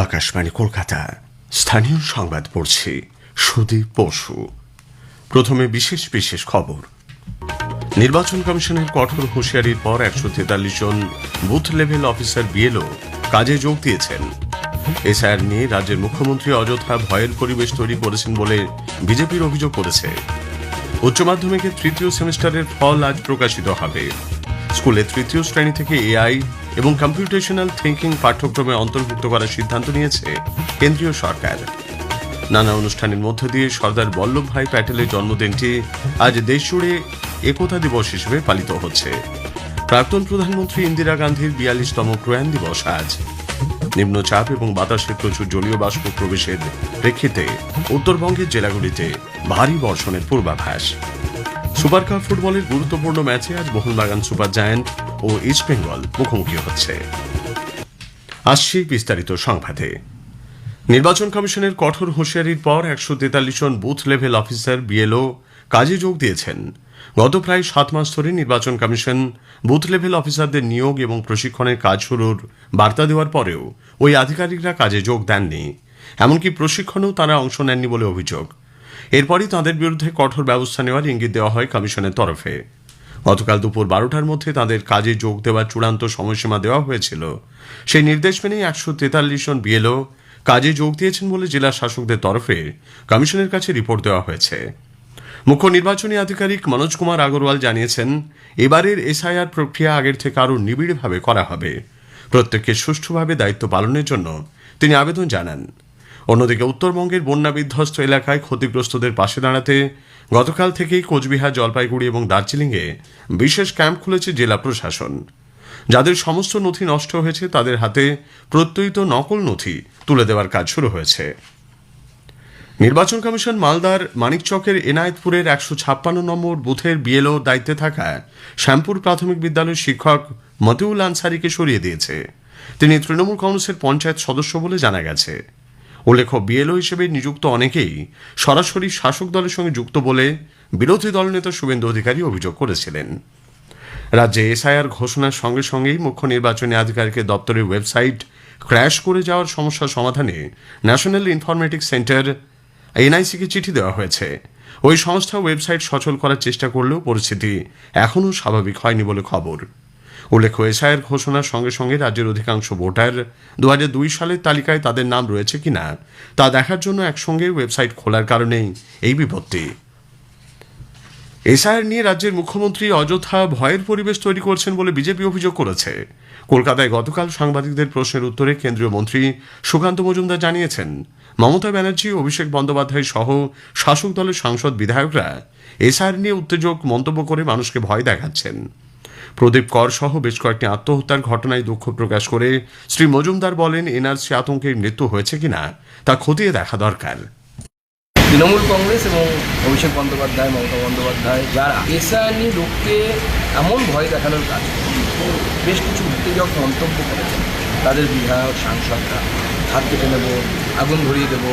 আকাশবাণী কলকাতা। স্থানীয় সংবাদ পড়ছি সুদীপ পশু প্রথমে বিশেষ বিশেষ খবর। নির্বাচন কমিশনের কঠোর হুঁশিয়ারির পর একশো তেতাল্লিশ জন বুথ লেভেল অফিসার বিএলও কাজে যোগ দিয়েছেন। এসআর নিয়ে রাজ্যের মুখ্যমন্ত্রী অযথা ভয়ের পরিবেশ তৈরি করেছেন বলে বিজেপির অভিযোগ করেছে। উচ্চ মাধ্যমিকের তৃতীয় সেমিস্টারের ফল আজ প্রকাশিত হবে। স্কুলে তৃতীয় শ্রেণি থেকে এআই এবং কম্পিউটেশনাল থিঙ্কিং পাঠ্যক্রমে অন্তর্ভুক্ত করার সিদ্ধান্ত নিয়েছে কেন্দ্রীয় সরকার। নানা অনুষ্ঠানের মধ্য দিয়ে সর্দার বল্লভভাই প্যাটেলের জন্মদিনটি আজ দেশজুড়ে একতা দিবস হিসেবে পালিত হচ্ছে। প্রাক্তন প্রধানমন্ত্রী ইন্দিরা গান্ধীর বিয়াল্লিশতম প্রয়াণ দিবস আজ। নিম্নচাপ এবং বাতাসের প্রচুর জলীয় বাষ্প প্রবেশের প্রেক্ষিতে উত্তরবঙ্গের জেলাগুলিতে ভারী বর্ষণের পূর্বাভাস। সুপার কাপ ফুটবলের গুরুত্বপূর্ণ ম্যাচে আজ মোহনবাগান সুপার জায়ান্ট ও ইস্টবেঙ্গল মুখোমুখি হচ্ছে। আসছি বিস্তারিত সংবাদে। নির্বাচন কমিশনের কঠোর হুঁশিয়ারির পর একশো তেতাল্লিশ জন বুথ লেভেল অফিসার বিএলও কাজে যোগ দিয়েছেন। গত প্রায় সাত মাস ধরে নির্বাচন কমিশন বুথ লেভেল অফিসারদের নিয়োগ এবং প্রশিক্ষণের কাজ শুরুর বার্তা দেওয়ার পরেও ওই আধিকারিকরা কাজে যোগ দেননি। এমনকি প্রশিক্ষণেও তারা অংশ নেননি বলে অভিযোগ। এরপরই তাঁদের বিরুদ্ধে কঠোর ব্যবস্থা নেওয়ার ইঙ্গিত দেওয়া হয় কমিশনের তরফে। গতকাল দুপুর বারোটার মধ্যে তাদের কাজে যোগ দেওয়ার চূড়ান্ত সময়সীমা দেওয়া হয়েছিল। সেই নির্দেশ মেনেই একশো তেতাল্লিশ জন বিএলও কাজে যোগ দিয়েছেন বলে জেলা শাসকদের তরফে কমিশনের কাছে রিপোর্ট দেওয়া হয়েছে। মুখ্য নির্বাচনী আধিকারিক মনোজ কুমার আগরওয়াল জানিয়েছেন, এবারের এসআইআর প্রক্রিয়া আগের থেকে আরও নিবিড়ভাবে করা হবে। প্রত্যেককে সুষ্ঠুভাবে দায়িত্ব পালনের জন্য তিনি আবেদন জানান। অন্যদিকে উত্তরবঙ্গের বন্যা বিধ্বস্ত এলাকায় ক্ষতিগ্রস্তদের পাশে দাঁড়াতে গতকাল থেকেই কোচবিহার, জলপাইগুড়ি এবং দার্জিলিংয়ে বিশেষ ক্যাম্প খুলেছে জেলা প্রশাসন। যাদের সমস্ত নথি নষ্ট হয়েছে, তাদের হাতে প্রত্যয়িত নকল নথি তুলে দেওয়ার কাজ শুরু হয়েছে। নির্বাচন কমিশন মালদার মানিকচকের এনায়েতপুরের একশো ছাপ্পান্ন নম্বর বুথের বিএলও দায়িত্বে থাকা শ্যামপুর প্রাথমিক বিদ্যালয়ের শিক্ষক মতিউল আনসারিকে সরিয়ে দিয়েছে। তিনি তৃণমূল কংগ্রেসের পঞ্চায়েত সদস্য বলে জানা গেছে। উল্লেখ্য বিএলও হিসেবে নিযুক্ত অনেকেই সরাসরি শাসক দলের সঙ্গে যুক্ত বলে বিরোধী দলনেতা শুভেন্দু অধিকারী অভিযোগ করেছিলেন। রাজ্যে এসআইআর ঘোষণার সঙ্গে সঙ্গেই মুখ্য নির্বাচনী আধিকারিকের দপ্তরের ওয়েবসাইট ক্র্যাশ করে যাওয়ার সমস্যা সমাধানে ন্যাশনাল ইনফরমেটিক্স সেন্টার এনআইসিকে চিঠি দেওয়া হয়েছে। ওই সংস্থা ওয়েবসাইট সচল করার চেষ্টা করলেও পরিস্থিতি এখনও স্বাভাবিক হয়নি বলে খবর। উল্লেখ্য, এসআইয়ের ঘোষণার সঙ্গে সঙ্গে রাজ্যের অধিকাংশ ভোটার দু দুই সালের তালিকায় তাদের নাম রয়েছে কিনা তা দেখার জন্য একসঙ্গে ওয়েবসাইট খোলার কারণেই এই বিপত্তি। এসআইআর নিয়ে রাজ্যের মুখ্যমন্ত্রী অযথা ভয়ের পরিবেশ তৈরি করছেন বলে বিজেপি অভিযোগ করেছে। কলকাতায় গতকাল সাংবাদিকদের প্রশ্নের উত্তরে কেন্দ্রীয় মন্ত্রী সুকান্ত মজুমদার জানিয়েছেন, মমতা ব্যানার্জি, অভিষেক বন্দ্যোপাধ্যায় সহ শাসক দলের সাংসদ বিধায়করা এসআইআর নিয়ে উত্তেজক মন্তব্য করে মানুষকে ভয় দেখাচ্ছেন। প্রদীপ কর সহ বেশ কয়েকটি আত্মহত্যার ঘটনায় দুঃখ প্রকাশ করে শ্রী মজুমদার বলেন এনআরসি আতঙ্কের মৃত্যু হয়েছে কিনা তা খতিয়ে দেখা দরকার। তৃণমূল কংগ্রেস এবং অভিষেক বন্দ্যোপাধ্যায়, মমতা বন্দ্যোপাধ্যায় যারা এসআইআর নিয়ে লোককে এমন ভয় দেখানোর কাজ বেশ কিছু উত্তেজক মন্তব্য করেছেন তাদের বিধায়ক, সাংসদরা, হাত কেটে নেব, আগুন ধরিয়ে দেবো,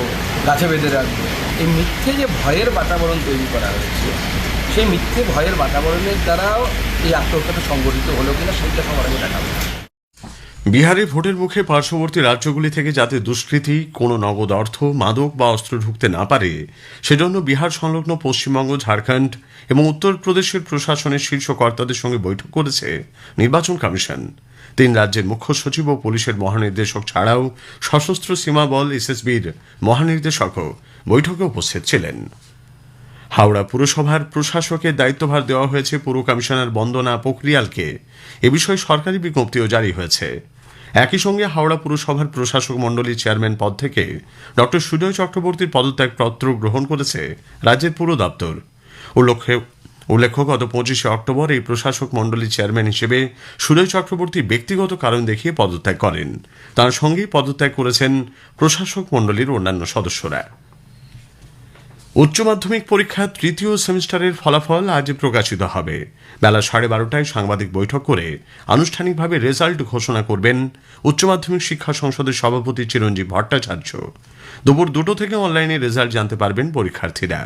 গাছে বেঁধে রাখব, এই মিথ্যে যে ভয়ের বাতাবরণ তৈরি করা হয়েছে সেই মিথ্যে ভয়ের বাতাবরণের দ্বারাও এই আত্মহত্যাটা সংগঠিত হলো কিনা সেইটা সবার আগে দেখা বিহারে ভোটের মুখে পার্শ্ববর্তী রাজ্যগুলি থেকে যাতে দুষ্কৃতী, কোনো নগদ অর্থ, মাদক বা অস্ত্র ঢুকতে না পারে, সেজন্য বিহার সংলগ্ন পশ্চিমবঙ্গ, ঝাড়খণ্ড এবং উত্তরপ্রদেশের প্রশাসনের শীর্ষ কর্তাদের সঙ্গে বৈঠক করেছে নির্বাচন কমিশন। তিন রাজ্যের মুখ্য সচিব ও পুলিশের মহানির্দেশক ছাড়াও সশস্ত্র সীমা বল এসএসবির মহানির্দেশকও বৈঠকে উপস্থিত ছিলেন। হাওড়া পুরসভার প্রশাসকের দায়িত্বভার দেওয়া হয়েছে পুর কমিশনার বন্দনা পোখরিয়ালকে। এ বিষয়ে সরকারি বিজ্ঞপ্তিও জারি হয়েছে। একই সঙ্গে হাওড়া পুরসভার প্রশাসক মণ্ডলীর চেয়ারম্যান পদ থেকে ডক্টর সুজয় চক্রবর্তীর পদত্যাগপত্র গ্রহণ করেছে রাজ্যের পুর দপ্তর। উল্লেখ্য উল্লেখ্য, গত পঁচিশে অক্টোবর এই প্রশাসক মণ্ডলীর চেয়ারম্যান হিসেবে সুজয় চক্রবর্তী ব্যক্তিগত কারণ দেখিয়ে পদত্যাগ করেন। তার সঙ্গেই পদত্যাগ করেছেন প্রশাসক মণ্ডলীর অন্যান্য সদস্যরা। উচ্চ মাধ্যমিক পরীক্ষার তৃতীয় সেমিস্টারের ফলাফল আজ প্রকাশিত হবে। বেলা সাড়ে বারোটায় সাংবাদিক বৈঠক করে আনুষ্ঠানিকভাবে রেজাল্ট ঘোষণা করবেন উচ্চ মাধ্যমিক শিক্ষা সংসদের সভাপতি চিরঞ্জীব ভট্টাচার্য। দুপুর দুটো থেকে অনলাইনে রেজাল্ট জানতে পারবেন পরীক্ষার্থীরা।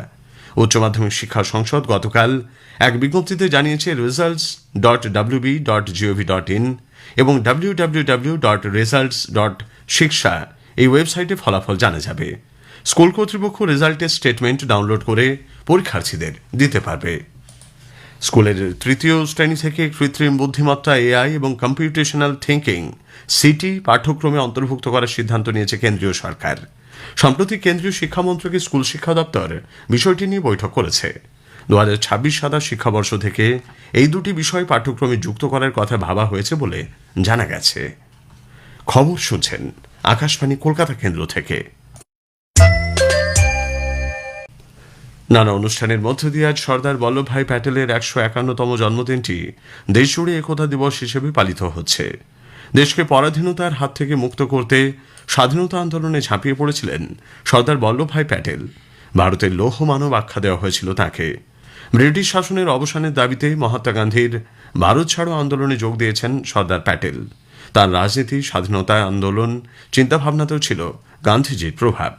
উচ্চ মাধ্যমিক শিক্ষা সংসদ গতকাল এক বিজ্ঞপ্তিতে জানিয়েছে results dot WB dot GOV dot in এবং W W W dot results dot শিক্ষা এই ওয়েবসাইটে ফলাফল জানা যাবে। স্কুল কর্তৃপক্ষ রেজাল্টের স্টেটমেন্ট ডাউনলোড করে পরীক্ষার্থীদের দিতে পারবে। স্কুলের তৃতীয় শ্রেণি থেকে কৃত্রিম বুদ্ধিমত্তা, এআই এবং কম্পিউটেশনাল থিঙ্কিং সিটি পাঠ্যক্রমে অন্তর্ভুক্ত করার সিদ্ধান্ত নিয়েছে কেন্দ্রীয় সরকার। সম্প্রতি কেন্দ্রীয় শিক্ষামন্ত্রকের স্কুল শিক্ষা দপ্তর বিষয়টি নিয়ে বৈঠক করেছে। দু হাজার ছাব্বিশ সাতাশ শিক্ষাবর্ষ থেকে এই দুটি বিষয় পাঠ্যক্রমে যুক্ত করার কথা ভাবা হয়েছে বলে জানা গেছে। খবর শুনছেন আকাশবাণী কলকাতা কেন্দ্র থেকে। নানা অনুষ্ঠানের মধ্য দিয়ে আজ সর্দার বল্লভভাই প্যাটেলের একশো একান্নতম জন্মদিনটি দেশজুড়ে একতা দিবস হিসেবে পালিত হচ্ছে। দেশকে পরাধীনতার হাত থেকে মুক্ত করতে স্বাধীনতা আন্দোলনে ঝাঁপিয়ে পড়েছিলেন সর্দার বল্লভভাই প্যাটেল। ভারতের লৌহ মানব আখ্যা দেওয়া হয়েছিল তাকে। ব্রিটিশ শাসনের অবসানের দাবিতে মহাত্মা গান্ধীর ভারত ছাড়ো আন্দোলনে যোগ দিয়েছেন সর্দার প্যাটেল। তার রাজনীতি, স্বাধীনতা আন্দোলন, চিন্তাভাবনাতেও ছিল গান্ধীজির প্রভাব।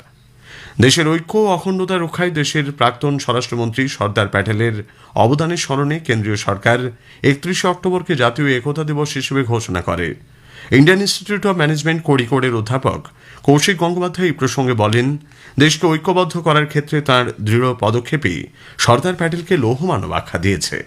দেশের ঐক্য ও অখণ্ডতা রক্ষায় দেশের প্রাক্তন স্বরাষ্ট্রমন্ত্রী সর্দার প্যাটেলের অবদানের স্মরণে কেন্দ্রীয় সরকার একত্রিশে অক্টোবরকে জাতীয় একতা দিবস হিসেবে ঘোষণা করে। ইন্ডিয়ান ইনস্টিটিউট অব ম্যানেজমেন্ট কোড়িকোড়ের অধ্যাপক কৌশিক গঙ্গোপাধ্যায় এই প্রসঙ্গে বলেন, দেশকে ঐক্যবদ্ধ করার ক্ষেত্রে তার দৃঢ় পদক্ষেপই সর্দার প্যাটেলকে লৌহমানব আখ্যা দিয়েছে।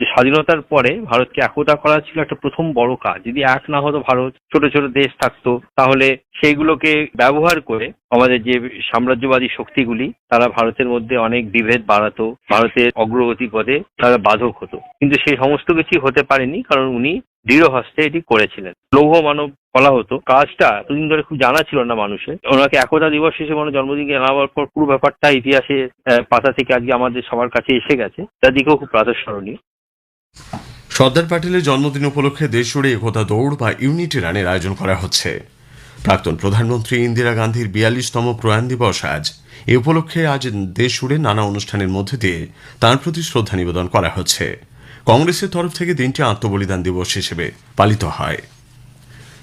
যে স্বাধীনতার পরে ভারতকে একতা করা ছিল একটা প্রথম বড় কাজ। যদি এক না হতো ভারত, ছোট ছোট দেশ থাকতো, তাহলে সেইগুলোকে ব্যবহার করে আমাদের যে সাম্রাজ্যবাদী শক্তিগুলি, তারা ভারতের মধ্যে অনেক বিভেদ বাড়াতো, ভারতের অগ্রগতি পথে তারা বাধক হতো। কিন্তু সেই সমস্ত কিছুই হতে পারেনি, কারণ উনি দৃঢ় হস্তে এটি করেছিলেন। লৌহ মানব বলা হতো। কাজটা এতদিন ধরে খুব জানা ছিল না মানুষের। ওনাকে একতা দিবস হিসেবে ওনার জন্মদিনকে জানাবার পর পুরো ব্যাপারটা ইতিহাসে পাতা থেকে আজকে আমাদের সবার কাছে এসে গেছে। তার দিকেও খুব প্রাতঃস্মরণীয় সর্দার প্যাটেলের জন্মদিন উপলক্ষে দেশজুড়ে একতা দৌড় বা ইউনিটি রানের আয়োজন করা হচ্ছে। প্রাক্তন প্রধানমন্ত্রী ইন্দিরা গান্ধীর বিয়াল্লিশতম প্রয়াণ দিবস আজ। এ উপলক্ষে আজ দেশজুড়ে নানা অনুষ্ঠানের মধ্যে দিয়ে তাঁর প্রতি শ্রদ্ধা নিবেদন করা হচ্ছে। কংগ্রেসের তরফ থেকে দিনটি আত্মবলিদান দিবস হিসেবে পালিত হয়।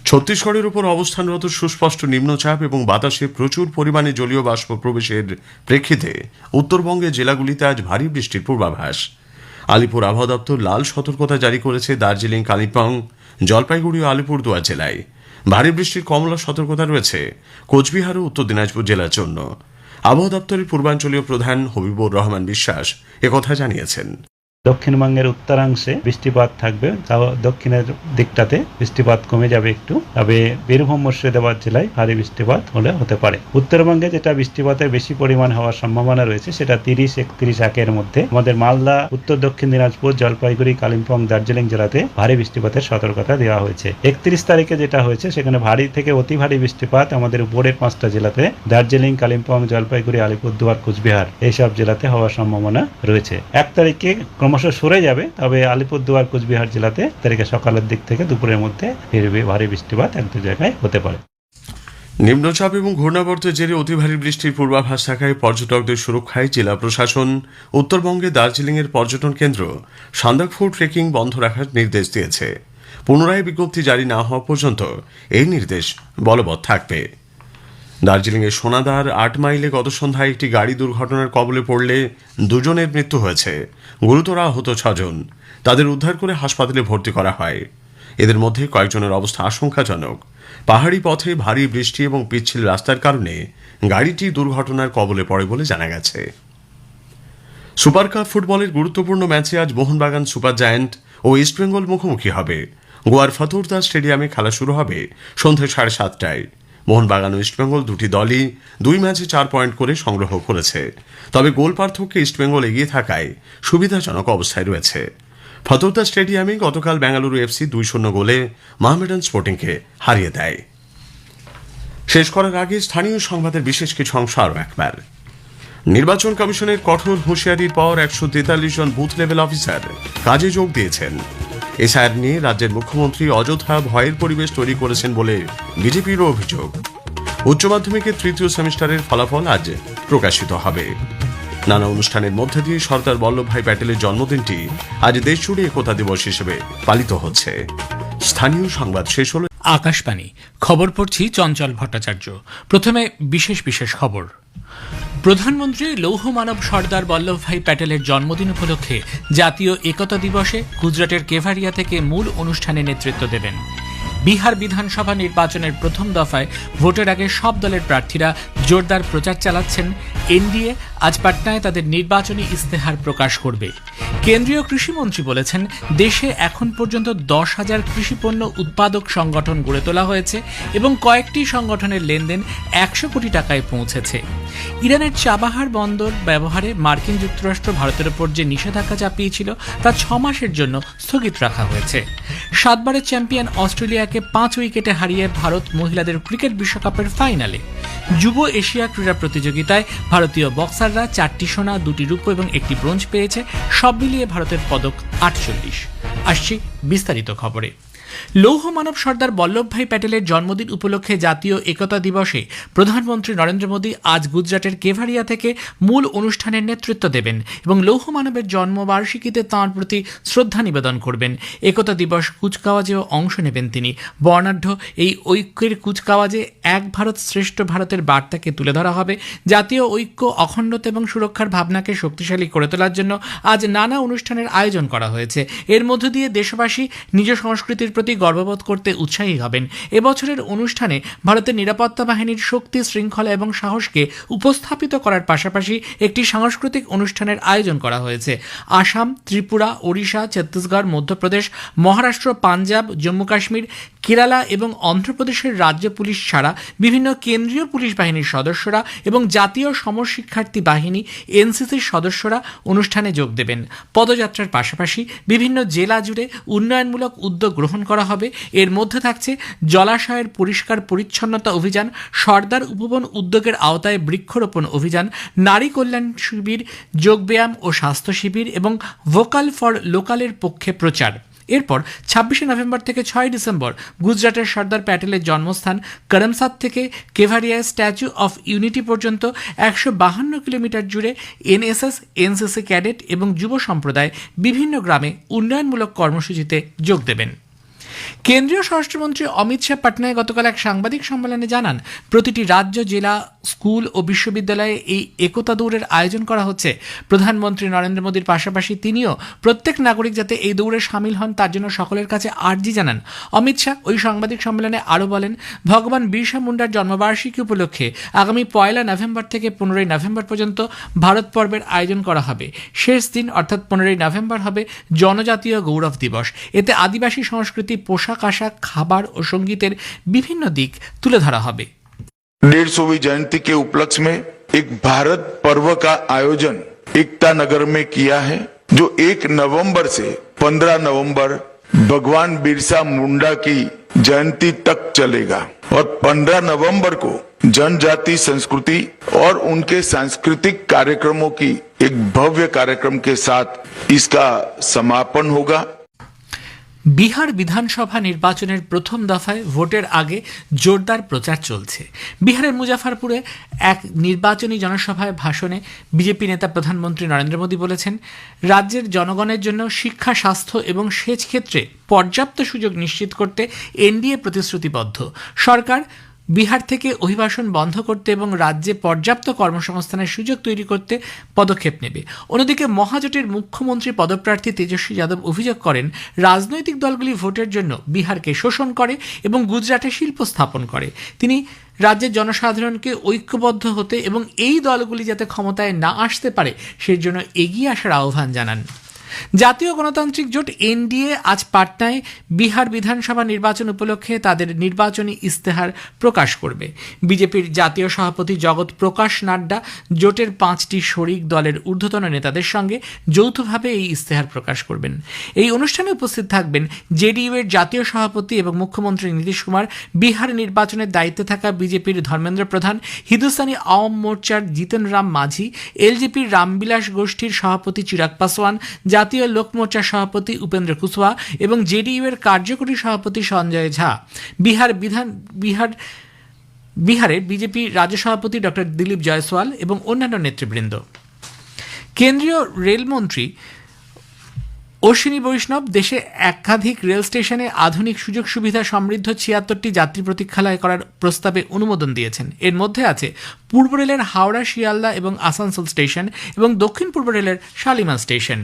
ছত্তিশগড়ের উপর অবস্থানরত সুস্পষ্ট নিম্নচাপ এবং বাতাসে প্রচুর পরিমাণে জলীয় বাষ্প প্রবেশের প্রেক্ষিতে উত্তরবঙ্গের জেলাগুলিতে আজ ভারী বৃষ্টির পূর্বাভাস। আলিপুর আবহাওয়া দপ্তর লাল সতর্কতা জারি করেছে দার্জিলিং, কালিম্পং, জলপাইগুড়ি ও আলিপুরদুয়ার জেলায়। ভারী বৃষ্টির কমলা সতর্কতা রয়েছে কোচবিহার ও উত্তর দিনাজপুর জেলার জন্য। আবহাওয়া দপ্তরের পূর্বাঞ্চলীয় প্রধান হবিবুর রহমান বিশ্বাস একথা জানিয়েছেন। দক্ষিণবঙ্গের উত্তরাংশে বৃষ্টিপাত থাকবে দক্ষিণের দিকটাতে বৃষ্টিপাত কমে যাবে একটু। তবে বীরভূম, মুর্শিদাবাদ জেলায় ভারী বৃষ্টিপাত হলে হতে পারে। উত্তরবঙ্গে যেটা বৃষ্টিপাতের বেশি পরিমাণ হওয়ার সম্ভাবনা রয়েছে, সেটা তিরিশ, একত্রিশ, একের মধ্যে। আমাদের মালদা, উত্তর দক্ষিণ দিনাজপুর, জলপাইগুড়ি, কালিম্পং, দার্জিলিং জেলাতে ভারী বৃষ্টিপাতের সতর্কতা দেওয়া হয়েছে। একত্রিশ তারিখে যেটা হয়েছে, সেখানে ভারী থেকে অতি ভারী বৃষ্টিপাত আমাদের উপরের পাঁচটা জেলাতে, দার্জিলিং, কালিম্পং, জলপাইগুড়ি, আলিপুরদুয়ার, কুচবিহার, এইসব জেলাতে হওয়ার সম্ভাবনা রয়েছে। এক তারিখে ক্রমশ সরে যাবে, তবে আলিপুরদুয়ার কোচবিহার জেলাতে তারিখে সকালের দিক থেকে দুপুরের মধ্যে ভারী বৃষ্টিপাত এক দু জায়গায় হতে পারে। নিম্নচাপ এবং ঘূর্ণাবর্তের জেরে অতি ভারী বৃষ্টির পূর্বাভাস থাকায় পর্যটকদের সুরক্ষায় জেলা প্রশাসন, উত্তরবঙ্গে দার্জিলিংয়ের পর্যটন কেন্দ্র সান্দাকফু ট্রেকিং বন্ধ রাখার নির্দেশ দিয়েছে। পুনরায় বিজ্ঞপ্তি জারি না হওয়া পর্যন্ত এই নির্দেশ বলবৎ থাকবে। দার্জিলিংয়ের সোনাদার আট মাইলে গত সন্ধ্যায় একটি গাড়ি দুর্ঘটনার কবলে পড়লে দুজনের মৃত্যু হয়েছে। গুরুতর আহত ছজন। তাদের উদ্ধার করে হাসপাতালে ভর্তি করা হয়। এদের মধ্যে কয়েকজনের অবস্থা আশঙ্কাজনক। পাহাড়ি পথে ভারী বৃষ্টি এবং পিচ্ছিল রাস্তার কারণে গাড়িটি দুর্ঘটনার কবলে পড়ে বলে জানা গেছে। সুপার কাপ ফুটবলের গুরুত্বপূর্ণ ম্যাচে আজ মোহনবাগান সুপার জায়ান্ট ও ইস্টবেঙ্গল মুখোমুখি হবে। গোয়ার ফতুরদা স্টেডিয়ামে খেলা শুরু হবে সন্ধ্যে সাড়ে সাতটায়। মোহনবাগান ইস্টবেঙ্গল দুটি দলই দুই ম্যাচে চার পয়েন্ট করে সংগ্রহ করেছে। তবে গোল পার্থক্যে ইস্টবেঙ্গল এগিয়ে থাকায় সুবিধাজনক অবস্থায় রয়েছে। ফতুরদা স্টেডিয়ামে গতকাল বেঙ্গালুরু এফসি দুই শূন্য গোলে মাহমেডান স্পোর্টিংকে হারিয়ে দেয়। শেষ করার আগে স্থানীয় সংবাদের বিশেষ কিছু অংশ আরও একবার। নির্বাচন কমিশনের কঠোর হুঁশিয়ারির পর একশো তেতাল্লিশ জন বুথ লেভেল অফিসার কাজে যোগ দিয়েছেন। এসআর নিয়ে রাজ্যের মুখ্যমন্ত্রী অযথা ভয়ের পরিবেশ তৈরি করেছেন বলে বিজেপির অভিযোগ। উচ্চ মাধ্যমিকের তৃতীয় সেমিস্টারের ফলাফল আজ প্রকাশিত হবে। নানা অনুষ্ঠানের মধ্যে দিয়ে সর্দার বল্লভভাই প্যাটেলের জন্মদিনটি আজ দেশজুড়ে একতা দিবস হিসেবে পালিত হচ্ছে। স্থানীয় সংবাদ শেষ হল। আকাশবাণী, খবর পড়ছি চঞ্চল ভট্টাচার্য। প্রথমে বিশেষ বিশেষ খবর। প্রধানমন্ত্রী লৌহ মানব সর্দার বল্লভভাই প্যাটেলের জন্মদিন উপলক্ষে জাতীয় একতা দিবসে গুজরাটের কেভারিয়া থেকে মূল অনুষ্ঠানে নেতৃত্ব দেবেন। বিহার বিধানসভা নির্বাচনের প্রথম দফায় ভোটের আগে সব দলের প্রার্থীরা জোরদার প্রচার চালাচ্ছেন। এনডিএ আজ পাটনায় তাদের নির্বাচনী ইস্তেহার প্রকাশ করবে। কেন্দ্রীয় কৃষিমন্ত্রী বলেছেন, দেশে এখন পর্যন্ত দশ হাজার কৃষিপণ্য উৎপাদক সংগঠন গড়ে তোলা হয়েছে এবং কয়েকটি সংগঠনের লেনদেন একশো কোটি টাকায় পৌঁছেছে। ইরানের চাবাহার বন্দর ব্যবহারে মার্কিন যুক্তরাষ্ট্র ভারতের ওপর যে নিষেধাজ্ঞা চাপিয়েছিল, তা ছ মাসের জন্য স্থগিত রাখা হয়েছে। সাতবারের চ্যাম্পিয়ন অস্ট্রেলিয়াকে পাঁচ উইকেটে হারিয়ে ভারত মহিলাদের ক্রিকেট বিশ্বকাপের ফাইনালে। যুব এশিয়া ক্রীড়া প্রতিযোগিতায় ভারতীয় বক্সাররা চারটি সোনা, দুটি রূপ এবং একটি ব্রোঞ্জ পেয়েছে। সব মিলিয়ে ভারতের পদক আটচল্লিশ। আসছি বিস্তারিত খবরে। লৌহ মানব সর্দার বল্লভভাই প্যাটেলের জন্মদিন উপলক্ষে জাতীয় একতা দিবসে প্রধানমন্ত্রী নরেন্দ্র মোদী আজ গুজরাটের কেভারিয়া থেকে মূল অনুষ্ঠানের নেতৃত্ব দেবেন এবং লৌহ মানবের জন্মবার্ষিকীতে তাঁর প্রতি শ্রদ্ধা নিবেদন করবেন। একতা দিবস কুচকাওয়াজেও অংশ নেবেন তিনি। বর্ণাঢ্য এই ঐক্যের কুচকাওয়াজে এক ভারত শ্রেষ্ঠ ভারতের বার্তাকে তুলে ধরা হবে। জাতীয় ঐক্য, অখণ্ডতা এবং সুরক্ষার ভাবনাকে শক্তিশালী করে তোলার জন্য আজ নানা অনুষ্ঠানের আয়োজন করা হয়েছে। এর মধ্য দিয়ে দেশবাসী নিজ সংস্কৃতির প্রতি গর্ববোধ করতে উৎসাহী হবেন। এবছরের অনুষ্ঠানে ভারতের নিরাপত্তা বাহিনীর শক্তি, শৃঙ্খলা এবং সাহসকে উপস্থাপিত করার পাশাপাশি একটি সাংস্কৃতিক অনুষ্ঠানের আয়োজন করা হয়েছে। আসাম, ত্রিপুরা, ওড়িশা, ছত্তিশগড়, মধ্যপ্রদেশ, মহারাষ্ট্র, পাঞ্জাব, জম্মু কাশ্মীর, কেরালা এবং অন্ধ্রপ্রদেশের রাজ্য পুলিশ ছাড়া বিভিন্ন কেন্দ্রীয় পুলিশ বাহিনীর সদস্যরা এবং জাতীয় সমরশিক্ষার্থী বাহিনী, এনসিসির সদস্যরা অনুষ্ঠানে যোগ দেবেন। পদযাত্রার পাশাপাশি বিভিন্ন জেলা জুড়ে উন্নয়নমূলক উদ্যোগ গ্রহণ করা হবে। এর মধ্যে থাকছে জলাশয়ের পরিষ্কার পরিচ্ছন্নতা অভিযান, সর্দার উপবন উদ্যোগের আওতায় বৃক্ষরোপণ অভিযান, নারী কল্যাণ শিবির, যোগব্যায়াম ও স্বাস্থ্য শিবির এবং ভোকাল ফর লোকালের পক্ষে প্রচার। এরপর ছাব্বিশে নভেম্বর থেকে ছয় ডিসেম্বর গুজরাটের সর্দার প্যাটেলের জন্মস্থান, করমসাদ থেকে কেভারিয়ায় স্ট্যাচু অফ ইউনিটি পর্যন্ত একশো বাহান্ন কিলোমিটার জুড়ে এনএসএস, এনসিসি ক্যাডেট এবং যুব সম্প্রদায় বিভিন্ন গ্রামে উন্নয়নমূলক কর্মসূচিতে যোগ দেবেন। কেন্দ্রীয় স্বরাষ্ট্রমন্ত্রী অমিত শাহ পাটনায় গতকাল এক সাংবাদিক সম্মেলনে জানান, প্রতিটি রাজ্য, জেলা, স্কুল ও বিশ্ববিদ্যালয়ে এই একতা দৌড়ের আয়োজন করা হচ্ছে। প্রধানমন্ত্রী নরেন্দ্র মোদীর পাশাপাশি তিনিও প্রত্যেক নাগরিক যাতে এই দৌড়ে সামিল হন, তার জন্য সকলের কাছে আর্জি জানান। অমিত শাহ ওই সাংবাদিক সম্মেলনে আরও বলেন, ভগবান বিরসা মুন্ডার জন্মবার্ষিকী উপলক্ষে আগামী পয়লা নভেম্বর থেকে পনেরোই নভেম্বর পর্যন্ত ভারত পর্বের আয়োজন করা হবে। শেষ দিন, অর্থাৎ পনেরোই নভেম্বর হবে জনজাতীয় গৌরব দিবস। এতে আদিবাসী সংস্কৃতি পোশাক আশাক খাবার ও সঙ্গীতের বিভিন্ন দিক তুলে ধরা হবে डेढ़ सौवीं जयंती के उपलक्ष्य में एक भारत पर्व का आयोजन एकता नगर में किया है जो एक नवंबर से 15 नवंबर भगवान बिरसा मुंडा की जयंती तक चलेगा और 15 नवंबर को जनजाति संस्कृति और उनके सांस्कृतिक कार्यक्रमों की एक भव्य कार्यक्रम के साथ इसका समापन होगा বিহার বিধানসভা নির্বাচনের প্রথম দফায় ভোটের আগে জোরদার প্রচার চলছে। বিহারের মুজাফরপুরে এক নির্বাচনী জনসভায় ভাষণে বিজেপি নেতা প্রধানমন্ত্রী নরেন্দ্র মোদী বলেছেন, রাজ্যের জনগণের জন্য শিক্ষা, স্বাস্থ্য এবং সেচ ক্ষেত্রে পর্যাপ্ত সুযোগ নিশ্চিত করতে এনডিএ প্রতিশ্রুতিবদ্ধ। সরকার বিহার থেকে অভিবাসন বন্ধ করতে এবং রাজ্যে পর্যাপ্ত কর্মসংস্থানের সুযোগ তৈরি করতে পদক্ষেপ নেবে। অন্যদিকে মহাজোটের মুখ্যমন্ত্রী পদপ্রার্থী তেজস্বী যাদব অভিযোগ করেন, রাজনৈতিক দলগুলি ভোটের জন্য বিহারকে শোষণ করে এবং গুজরাটে শিল্প স্থাপন করে। তিনি রাজ্যের জনসাধারণকে ঐক্যবদ্ধ হতে এবং এই দলগুলি যাতে ক্ষমতায় না আসতে পারে সেই জন্য এগিয়ে আসার আহ্বান জানান। জাতীয় গণতান্ত্রিক জোট এনডিএ আজ পাটনায় বিহার বিধানসভা নির্বাচন উপলক্ষে তাদের নির্বাচনী ইস্তেহার প্রকাশ করবে। বিজেপির জাতীয় সভাপতি জগৎ প্রকাশ নাড্ডা জোটের পাঁচটি শরিক দলের ঊর্ধ্বতন নেতাদের সঙ্গে যৌথভাবে এই ইস্তেহার প্রকাশ করবেন। এই অনুষ্ঠানে উপস্থিত থাকবেন জেডিইউ এর জাতীয় সভাপতি এবং মুখ্যমন্ত্রী নীতিশ কুমার, বিহার নির্বাচনের দায়িত্বে থাকা বিজেপির ধর্মেন্দ্র প্রধান, হিন্দুস্তানি আওয়াম মোর্চার জিতেন রাম মাঝি, এলজেপির রামবিলাস গোষ্ঠীর সভাপতি চিরাগ পাসওয়ান জাতীয় লোক মোর্চার সভাপতি উপেন্দ্র কুশওয়া এবং জেডিইউ এর কার্যকরী সভাপতি সঞ্জয় ঝা। বিহার বিধান বিহার বিহারের বিজেপি রাজ্য সভাপতি ডক্টর দিলীপ জয়সওয়াল এবং অন্যান্য নেতৃবৃন্দ। কেন্দ্রীয় রেলমন্ত্রী অশ্বিনী বৈষ্ণব দেশে একাধিক রেল স্টেশনে আধুনিক সুযোগ সুবিধা সমৃদ্ধ ছিয়াত্তরটি যাত্রী প্রতীক্ষালয় করার প্রস্তাবে অনুমোদন দিয়েছেন। এর মধ্যে আছে পূর্ব রেলের হাওড়া, শিয়ালদা এবং আসানসোল স্টেশন এবং দক্ষিণ পূর্ব রেলের শালিমা স্টেশন।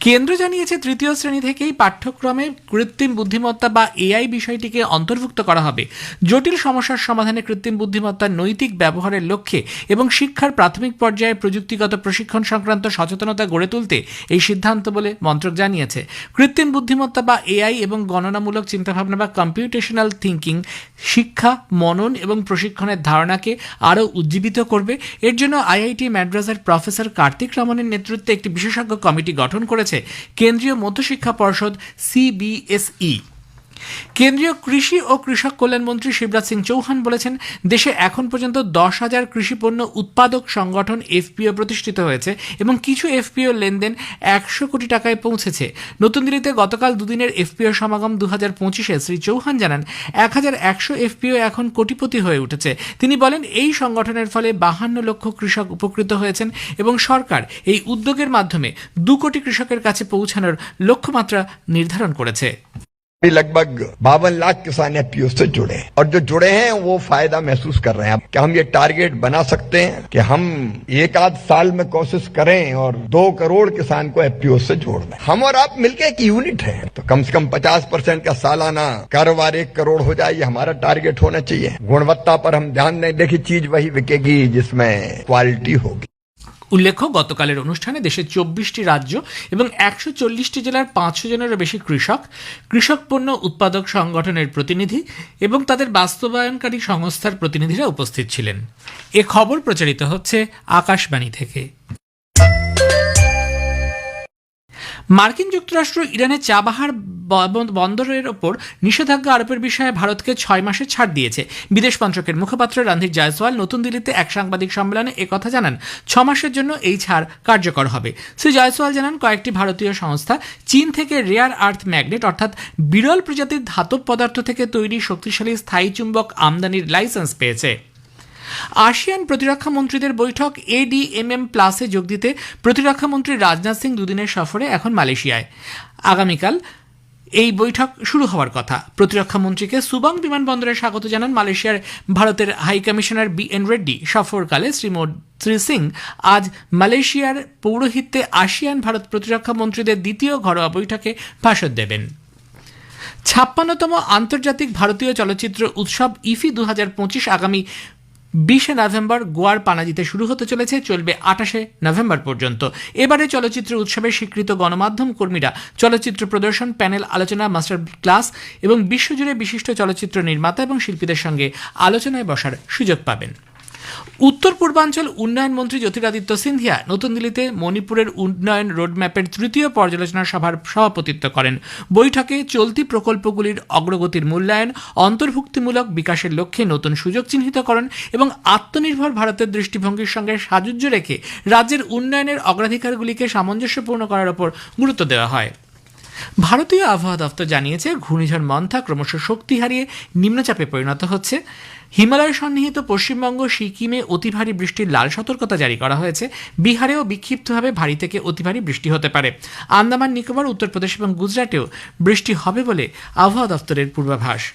কেন্দ্র জানিয়েছে তৃতীয় শ্রেণি থেকেই পাঠ্যক্রমে কৃত্রিম বুদ্ধিমত্তা বা এআই বিষয়টিকে অন্তর্ভুক্ত করা হবে। জটিল সমস্যার সমাধানে কৃত্রিম বুদ্ধিমত্তার নৈতিক ব্যবহারের লক্ষ্যে এবং শিক্ষার প্রাথমিক পর্যায়ে প্রযুক্তিগত প্রশিক্ষণ সংক্রান্ত সচেতনতা গড়ে তুলতে এই সিদ্ধান্ত বলে মন্ত্রক জানিয়েছে। কৃত্রিম বুদ্ধিমত্তা বা এআই এবং গণনামূলক চিন্তাভাবনা বা কম্পিউটেশনাল থিঙ্কিং শিক্ষা, মনন এবং প্রশিক্ষণের ধারণাকে আরও উজ্জীবিত করবে। এর জন্য আইআইটি ম্যাড্রাসের প্রফেসর কার্তিক রমনের নেতৃত্বে একটি বিশেষজ্ঞ কমিটি গঠন করেছে। কেন্দ্রীয় মধ্যশিক্ষা পর্ষদ সিবিএসই। কেন্দ্রীয় কৃষি ও কৃষক কল্যাণ মন্ত্রী শিবরাজ সিং চৌহান বলেছেন, দেশে এখন পর্যন্ত দশ হাজার কৃষিপণ্য উৎপাদক সংগঠন এফপিও প্রতিষ্ঠিত হয়েছে এবং কিছু এফপিও লেনদেন একশো কোটি টাকায় পৌঁছেছে। নতুন দিল্লিতে গতকাল দুদিনের এফপিও সমাগম দু হাজার পঁচিশে শ্রী চৌহান জানান এক হাজার একশো এফপিও এখন কোটিপতি হয়ে উঠেছে। তিনি বলেন, এই সংগঠনের ফলে বাহান্ন লক্ষ কৃষক উপকৃত হয়েছেন এবং সরকার এই উদ্যোগের মাধ্যমে দু কোটি কৃষকের কাছে পৌঁছানোর লক্ষ্যমাত্রা নির্ধারণ করেছে। लगभग बावन लाख किसान एफपीओ से जुड़े हैं। और जो जुड़े हैं, वो फ़ायदा महसूस कर रहे हैं। क्या हम ये टारगेट बना सकते हैं कि हम एक आध साल में कोशिश करें और दो करोड़ किसान को एफपीओ से जोड़ दें? हम और आप मिलके एक यूनिट है। तो कम से कम पचास परसेंट का सालाना कारोबार एक करोड़ हो जाए, ये हमारा टारगेट होना चाहिए। गुणवत्ता पर हम ध्यान दें देखिए चीज़ वही बिकेगी जिसमें क्वालिटी होगी। উল্লেখ্য, গতকালের অনুষ্ঠানে দেশের চব্বিশটি রাজ্য এবং একশো চল্লিশটি জেলার পাঁচশো জনেরও বেশি কৃষক কৃষক পণ্য উৎপাদক সংগঠনের প্রতিনিধি এবং তাদের বাস্তবায়নকারী সংস্থার প্রতিনিধিরা উপস্থিত ছিলেন। এ খবর প্রচারিত হচ্ছে আকাশবাণী থেকে। মার্কিন যুক্তরাষ্ট্র ইরানের চাবাহার বন্দরের ওপর নিষেধাজ্ঞা আরোপের বিষয়ে ভারতকে ছয় মাসের ছাড় দিয়েছে। বিদেশ মন্ত্রকের মুখপাত্র রণধীর জয়সওয়াল নতুন দিল্লিতে এক সাংবাদিক সম্মেলনে একথা জানান, ছ মাসের জন্য এই ছাড় কার্যকর হবে। শ্রী জয়সওয়াল জানান, কয়েকটি ভারতীয় সংস্থা, চীন থেকে রেয়ার আর্থ ম্যাগনেট, অর্থাৎ বিরল প্রজাতির ধাতব পদার্থ থেকে তৈরি শক্তিশালী স্থায়ী চুম্বক আমদানির লাইসেন্স পেয়েছে। আসিয়ান প্রতিরক্ষা মন্ত্রীদের বৈঠক এডিএমএম প্লাসে যোগ দিতে প্রতিরক্ষা মন্ত্রী রাজনাথ সিং দুদিনের সফরে এখন মালয়েশিয়ায়। আগামীকাল এই বৈঠক শুরু হওয়ার কথা। প্রতিরক্ষা মন্ত্রীকে সুবাং বিমানবন্দরে স্বাগত জানান মালয়েশিয়ার ভারতের high commissioner B N Reddy. সফরকালে Shri Shri Singh আজ মালয়েশিয়ার পৌরোহিত্যে আসিয়ান ভারত প্রতিরক্ষা মন্ত্রীদের দ্বিতীয় ঘরোয়া বৈঠকে ভাষণ দেবেন। ছাপ্পান্নতম আন্তর্জাতিক ভারতীয় চলচ্চিত্র উৎসব ইফি দু হাজার পঁচিশ আগামী বিশে নভেম্বর গোয়ার পানাজিতে শুরু হতে চলেছে, চলবে আঠাশে নভেম্বর পর্যন্ত। এবারে চলচ্চিত্র উৎসবে স্বীকৃত গণমাধ্যম কর্মীরা চলচ্চিত্র প্রদর্শন, প্যানেল আলোচনা, মাস্টার ক্লাস এবং বিশ্বজুড়ে বিশিষ্ট চলচ্চিত্র নির্মাতা এবং শিল্পীদের সঙ্গে আলোচনায় বসার সুযোগ পাবেন। উত্তর পূর্বাঞ্চল উন্নয়ন মন্ত্রী জ্যোতিরাদিত্য সিন্ধিয়া নতুন দিল্লিতে মণিপুরের উন্নয়ন রোডম্যাপের তৃতীয় পর্যালোচনা সভার সভাপতিত্ব করেন। বৈঠকে চলতি প্রকল্পগুলির অগ্রগতির মূল্যায়ন, অন্তর্ভুক্তিমূলক বিকাশের লক্ষ্যে নতুন সুযোগ চিহ্নিতকরণ এবং আত্মনির্ভর ভারতের দৃষ্টিভঙ্গির সঙ্গে সাযুজ্য রেখে রাজ্যের উন্নয়নের অগ্রাধিকারগুলিকে সামঞ্জস্যপূর্ণ করার ওপর গুরুত্ব দেওয়া হয়। ভারতীয় আবহাওয়া দপ্তর জানিয়েছে, ঘূর্ণিঝড় মন্থা ক্রমশ শক্তি হারিয়ে নিম্নচাপে পরিণত হচ্ছে। হিমালয় সন্নিহিত পশ্চিমবঙ্গ, সিকিমে অতি ভারী বৃষ্টির লাল সতর্কতা জারি করা হয়েছে। বিহারেও বিক্ষিপ্তভাবে ভারী থেকে অতি ভারী বৃষ্টি হতে পারে। আন্দামান, নিকোবর, উত্তরপ্রদেশ এবং গুজরাটেও বৃষ্টি হবে বলে আবহাওয়া দপ্তরের পূর্বাভাস।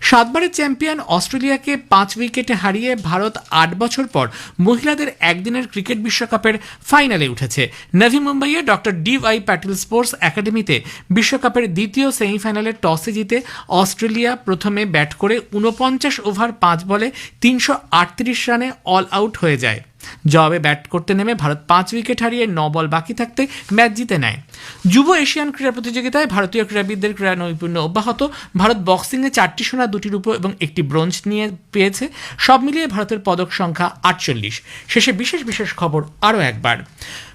সাতবারের চ্যাম্পিয়ন অস্ট্রেলিয়াকে পাঁচ উইকেটে হারিয়ে ভারত আট বছর পর মহিলাদের একদিনের ক্রিকেট বিশ্বকাপের ফাইনালে উঠেছে। নভি মুম্বাইয়ে doctor D Y Patil sports একাডেমিতে বিশ্বকাপের দ্বিতীয় সেমিফাইনালে টসে জিতে অস্ট্রেলিয়া প্রথমে ব্যাট করে উনপঞ্চাশ ওভার পাঁচ বলে তিনশো আটত্রিশ রানে অল আউট হয়ে যায়। জবাবে ব্যাট করতে নেমে ভারত পাঁচ উইকেট হারিয়ে ন বল বাকি থাকতে ম্যাচ জিতে নেয়। যুব এশিয়ান ক্রীড়া প্রতিযোগিতায় ভারতীয় ক্রীড়াবিদদের ক্রীড়া নৈপুণ্য অব্যাহত। ভারত বক্সিংয়ে চারটি সোনা, দুটি রূপ এবং একটি ব্রোঞ্জ নিয়ে পেয়েছে। সব মিলিয়ে ভারতের পদক সংখ্যা আটচল্লিশ। শেষে বিশেষ বিশেষ খবর আরও একবার।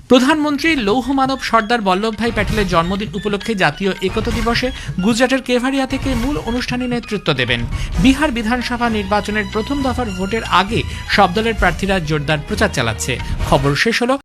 প্রধানমন্ত্রী লৌহ মানব সর্দার বল্লভভাই প্যাটেলের জন্মদিন উপলক্ষে জাতীয় একতা দিবসে গুজরাটের কেভারিয়া থেকে মূল অনুষ্ঠানে নেতৃত্ব দেবেন। বিহার বিধানসভা নির্বাচনের প্রথম দফার ভোটের আগে সব দলের প্রার্থীরা জোরদার প্রচার চালাচ্ছে। খবর শেষ হলো